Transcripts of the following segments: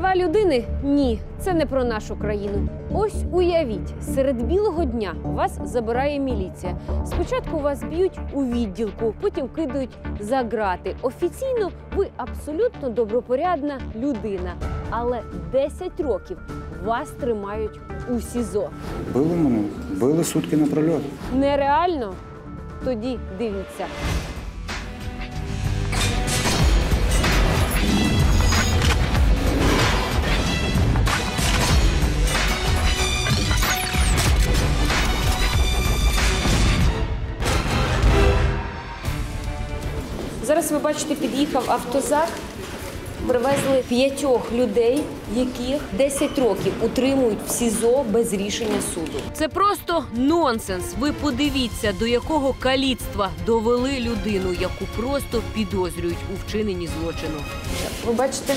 Права людини ні, це не про нашу країну. Ось уявіть, серед білого дня вас забирає міліція. Спочатку вас б'ють у відділку, потім кидають за грати. Офіційно ви абсолютно добропорядна людина, але 10 років вас тримають у СІЗО. Били мене, били сутки напрольот. Нереально? Тоді дивіться. Зараз ви бачите, під'їхав автозак. Привезли п'ятьох людей, яких 10 років утримують в СІЗО без рішення суду. Це просто нонсенс. Ви подивіться, до якого каліцтва довели людину, яку просто підозрюють у вчиненні злочину. Ви бачите,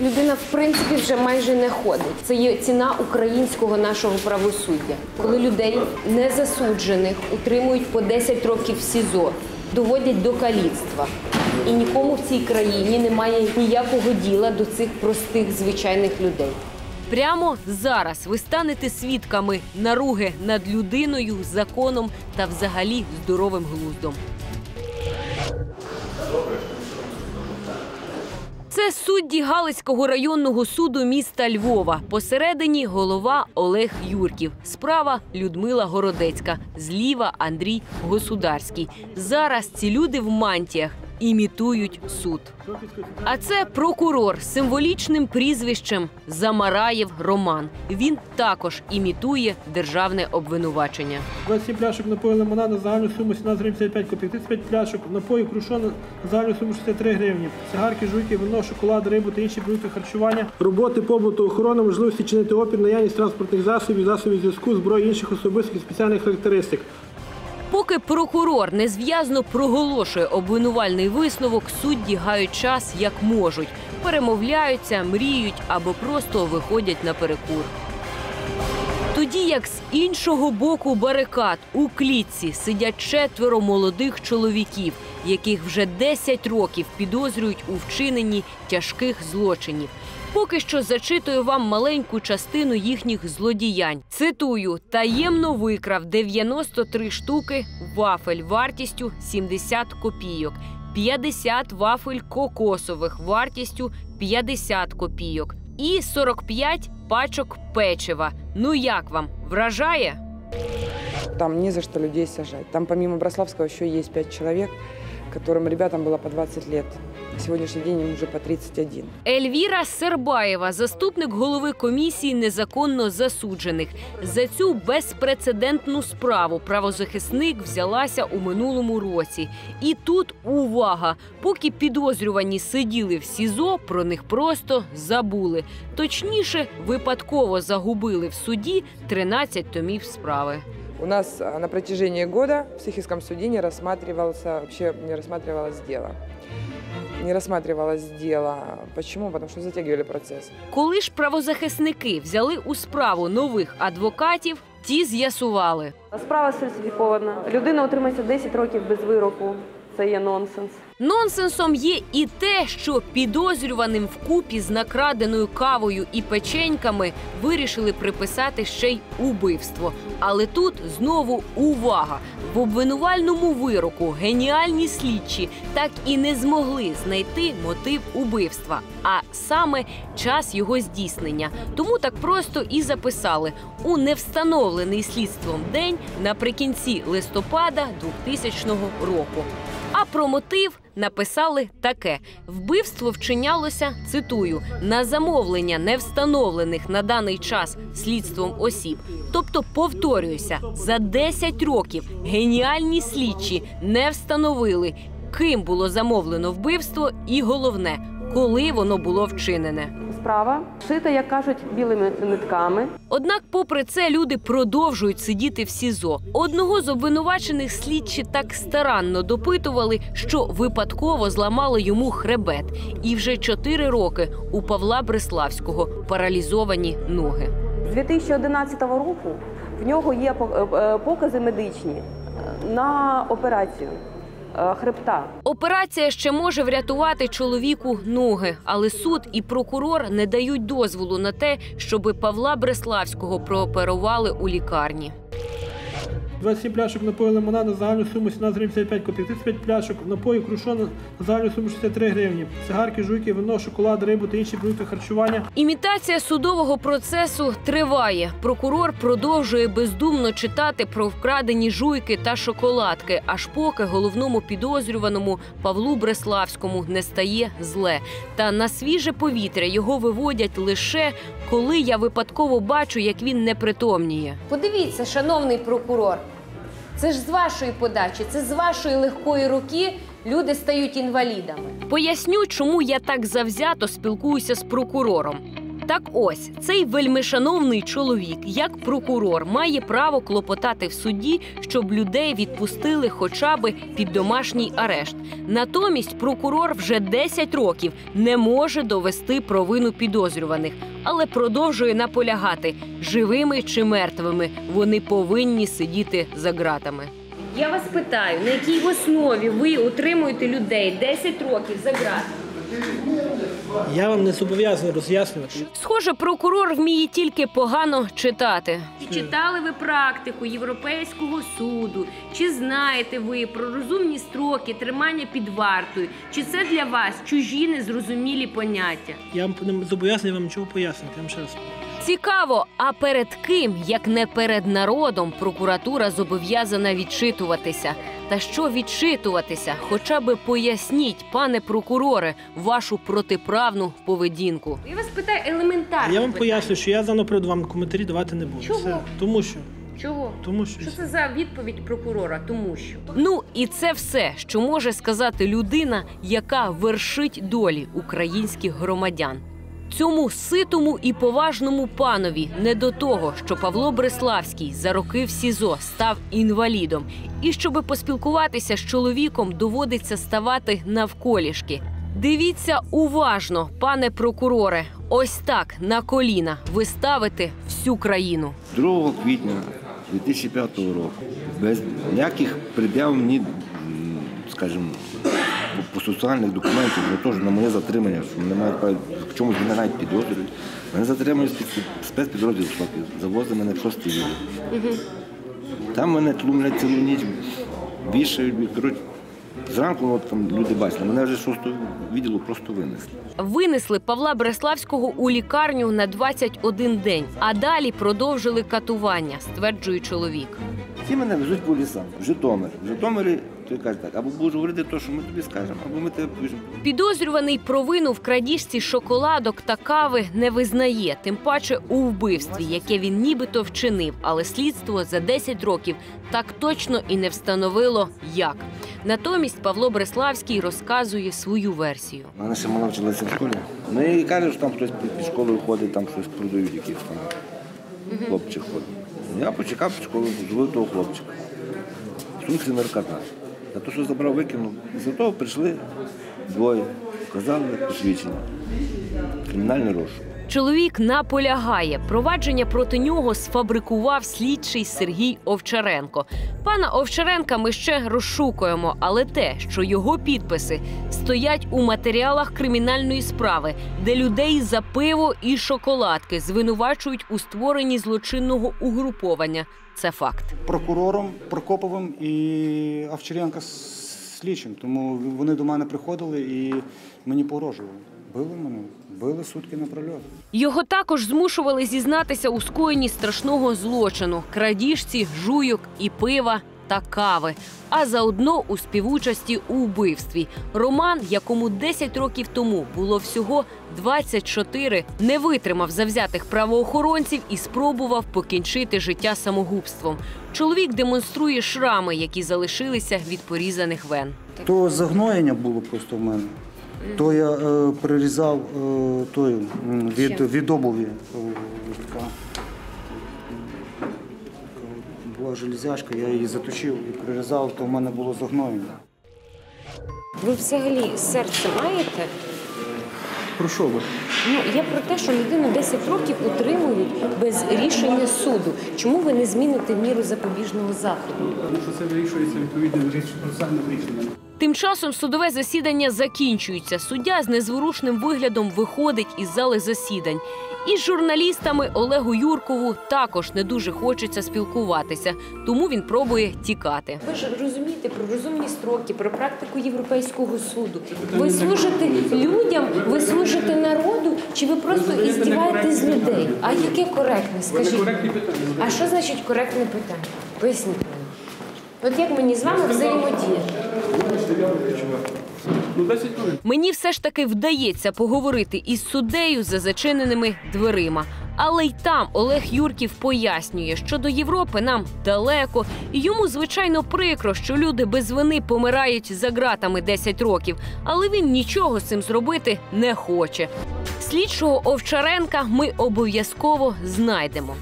людина в принципі вже майже не ходить. Це є ціна українського нашого правосуддя, коли людей незасуджених утримують по 10 років в СІЗО, доводять до каліцтва. І нікому в цій країні немає ніякого діла до цих простих звичайних людей. Прямо зараз ви станете свідками наруги над людиною, законом та взагалі здоровим глуздом. Це судді Галицького районного суду міста Львова. Посередині голова Олег Юрків. Справа Людмила Городецька. Зліва Андрій Государський. Зараз ці люди в мантіях імітують суд. А це прокурор з символічним прізвищем Замараєв Роман. Він також імітує державне обвинувачення. 27 пляшок напою лимонаду на загальну суму 17 гривень 55 копійок, 35 пляшок напою крушону на загальну суму 63 гривні. Цигарки, жуйки, вино, шоколад, рибу та інші продукти харчування. Роботи, побуту, охорони, можливості чинити опір, наявність транспортних засобів, засобів зв'язку, зброї інших особистих спеціальних характеристик. Поки прокурор незв'язно проголошує обвинувальний висновок, судді гають час як можуть, перемовляються, мріють або просто виходять на перекур. Тоді як з іншого боку барикад у клітці сидять четверо молодих чоловіків, яких вже 10 років підозрюють у вчиненні тяжких злочинів. Поки що зачитую вам маленьку частину їхніх злодіянь. Цитую: таємно викрав 93 штуки вафель вартістю 70 копійок, 50 вафель кокосових вартістю 50 копійок і 45 пачок печива. Ну як вам вражає? Там не за что людей сажать. Там помимо Брославского еще есть пять человек, которым ребятам было по 20 лет. На сегодняшний день им уже по 31. Ельвіра Сербаєва, заступник голови комісії незаконно засуджених. За цю безпрецедентну справу правозахисник взялася у минулому році. І тут увага! Поки підозрювані сиділи в СІЗО, про них просто забули. Точніше, випадково загубили в суді 13 томів справи. У нас на протяжении года в психическом суде не рассматривался, вообще не рассматривалось дело. Не рассматривалось дело. Почему? Потому що затягивали процес. Коли ж правозахисники взяли у справу нових адвокатів, ті з'ясували. Справа сфальсифікована. Людина отримається 10 років без вироку. Це є нонсенс. Нонсенсом є і те, що підозрюваним вкупі з накраденою кавою і печеньками вирішили приписати ще й убивство. Але тут знову увага! В обвинувальному вироку геніальні слідчі так і не змогли знайти мотив убивства, а саме час його здійснення. Тому так просто і записали у невстановлений слідством день наприкінці листопада 2000 року. А про мотив написали таке: вбивство вчинялося, цитую, на замовлення невстановлених на даний час слідством осіб. Тобто, повторююся, за 10 років геніальні слідчі не встановили, ким було замовлено вбивство, і головне, коли воно було вчинене. Справа шита, як кажуть, білими нитками. Однак, попри це, люди продовжують сидіти в СІЗО. Одного з обвинувачених слідчі так старанно допитували, що випадково зламали йому хребет. І вже чотири роки у Павла Бреславського паралізовані ноги. З 2011 року в нього є пок- е, покази медичні е, на операцію. Е, хребта. Операція ще може врятувати чоловіку ноги, але суд і прокурор не дають дозволу на те, щоби Павла Бреславського прооперували у лікарні. 27 пляшок напою лимона на загальну суму 17 гривень 55 копійок. 35 пляшок напою крушо на загальну суму 63 гривні. Цигарки, жуйки, вино, шоколад, рибу та інші продукти харчування. Імітація судового процесу триває. Прокурор продовжує бездумно читати про вкрадені жуйки та шоколадки, аж поки головному підозрюваному Павлу Бреславському не стає зле. Та на свіже повітря його виводять лише коли я випадково бачу, як він непритомніє. Подивіться, шановний прокурор, це ж з вашої подачі, це з вашої легкої руки люди стають інвалідами. Поясню, чому я так завзято спілкуюся з прокурором. Так ось цей вельмишановний чоловік, як прокурор, має право клопотати в суді, щоб людей відпустили хоча би під домашній арешт. Натомість прокурор вже 10 років не може довести провину підозрюваних, але продовжує наполягати живими чи мертвими. Вони повинні сидіти за ґратами. Я вас питаю, на якій основі ви утримуєте людей 10 років за ґратами? Я вам не зобов'язаний роз'яснювати. Схоже, прокурор вміє тільки погано читати. Чи читали ви практику Європейського суду? Чи знаєте ви про розумні строки тримання під вартою? Чи це для вас чужі незрозумілі поняття? Я вам не зобов'язаний вам нічого пояснити. Я вам ще раз. Цікаво, а перед ким, як не перед народом, прокуратура зобов'язана відчитуватися. Та що відчитуватися? Хоча би поясніть, пане прокуроре, вашу протиправну поведінку. Я вас питаю елементарно. Я вам поясню, що я заново перед вам коментарі давати не буду. Чого? Все. Тому що. Чого? Тому що. Що це за відповідь прокурора? Тому що Ну і це все, що може сказати людина, яка вершить долі українських громадян. Цьому ситому і поважному панові не до того, що Павло Бреславський за роки в СІЗО став інвалідом, і щоби поспілкуватися з чоловіком, доводиться ставати навколішки. Дивіться уважно, пане прокуроре, ось так на коліна ви ставите всю країну. 2 квітня 2005 року без ніяких пред'яв ні, скажімо, по соціальних документів, не теж на моє затримання, що мене мають право в чомусь мене навіть підозрюють. Мене затримують спецпідрозділ ШОКів, завозили мене в шостий відділ. Там мене тлумлять цілу ніч, вішають, коротше, зранку от, там, люди бачили, мене вже шостого відділу просто винесли. Винесли Павла Бреславського у лікарню на 21 день, а далі продовжили катування, стверджує чоловік. Ті мене везуть по лісам, в Житомир. В Житомирі той каже так, або будеш говорити те, що ми тобі скажемо, або ми тебе повіжемо. Підозрюваний провину в крадіжці шоколадок та кави не визнає, тим паче у вбивстві, яке він нібито вчинив, але слідство за 10 років так точно і не встановило як. Натомість Павло Бреславський розказує свою версію. Вона ще мала вчилася в школі. Ну і каже, що там хтось під, школою ходить, там щось продають, якийсь там хлопчик ходить. Я почекав під школою, зловив того хлопчика. Сумці наркота. За те, що забрав, викинув. Після того прийшли двоє, показали посвідчення. Кримінальний розшук. Чоловік наполягає, провадження проти нього сфабрикував слідчий Сергій Овчаренко. Пана Овчаренка ми ще розшукуємо, але те, що його підписи стоять у матеріалах кримінальної справи, де людей за пиво і шоколадки звинувачують у створенні злочинного угруповання. Це факт. Прокурором Прокоповим і Овчаренка слідчим. Тому вони до мене приходили і мені погрожували. Били мене, били сутки напрольот. Його також змушували зізнатися у скоєнні страшного злочину крадіжці, жуйок і пива та кави, а заодно у співучасті у вбивстві. Роман, якому 10 років тому було всього 24, не витримав завзятих правоохоронців і спробував покінчити життя самогубством. Чоловік демонструє шрами, які залишилися від порізаних вен. То загноєння було просто в мене. То я е, прирізав е, тою, м, від, від обуві. е, така, така була железячка, я її заточив і прирізав, то в мене було загноєння. ви взагалі серце маєте? Про що ви? Ну я про те, що людину 10 років утримують без рішення суду. Чому ви не зміните міру запобіжного заходу? Тому що це вирішується відповідним процесуальним рішенням. Тим часом судове засідання закінчується. Суддя з незворушним виглядом виходить із зали засідань. І з журналістами Олегу Юркову також не дуже хочеться спілкуватися, тому він пробує тікати. Ви ж розумієте про розумні строки, про практику Європейського суду. Ви служите людям, ви служите народу, чи ви просто іздіваєтесь з людей? А яке коректне? Скажіть. А що значить коректне питання? Поясніть мені. От як мені з вами взаємодіяти? Мені все ж таки вдається поговорити із суддею за зачиненими дверима. Але й там Олег Юрків пояснює, що до Європи нам далеко, і йому звичайно прикро, що люди без вини помирають за ґратами 10 років, але він нічого з цим зробити не хоче. Слідчого Овчаренка ми обов'язково знайдемо.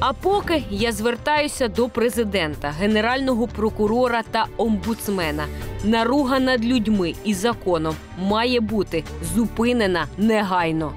А поки я звертаюся до президента, генерального прокурора та омбудсмена. Наруга над людьми і законом має бути зупинена негайно.